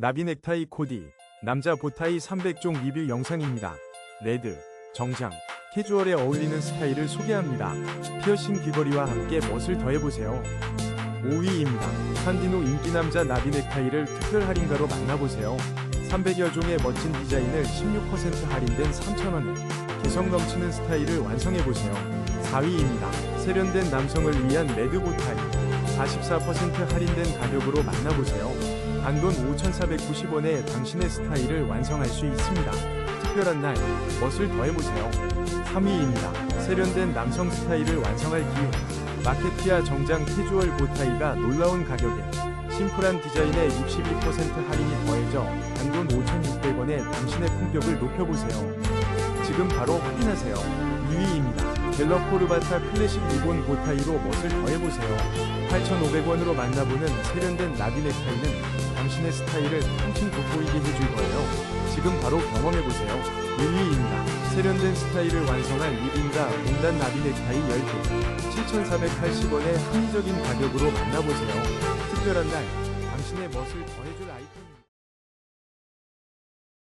나비 넥타이 코디, 남자 보타이 300종 리뷰 영상입니다. 레드, 정장, 캐주얼에 어울리는 스타일을 소개합니다. 피어싱 귀걸이와 함께 멋을 더해보세요. 5위입니다. 산디노 인기 남자 나비 넥타이를 특별 할인가로 만나보세요. 300여 종의 멋진 디자인을 16% 할인된 3,000원에 개성 넘치는 스타일을 완성해보세요. 4위입니다. 세련된 남성을 위한 레드 보타이 44% 할인된 가격으로 만나보세요. 단돈 5,490원에 당신의 스타일을 완성할 수 있습니다. 특별한 날 멋을 더해보세요. 3위입니다. 세련된 남성 스타일을 완성할 기회. 마케티아 정장 캐주얼 보타이가 놀라운 가격에 심플한 디자인에 62% 할인이 더해져 단돈 5,600원에 당신의 품격을 높여보세요. 지금 바로 확인하세요. 2위입니다. 갤러코르바타 클래식 리본 보타이로 멋을 더해보세요. 8,500원으로 만나보는 세련된 나비 넥타이는 당신의 스타일을 한층 돋보이게 해줄 거예요. 지금 바로 경험해보세요. 1위입니다. 세련된 스타일을 완성한 리빈가 공단 나비 넥타이 10개 7,480원의 합리적인 가격으로 만나보세요. 특별한 날 당신의 멋을 더해줄 아이템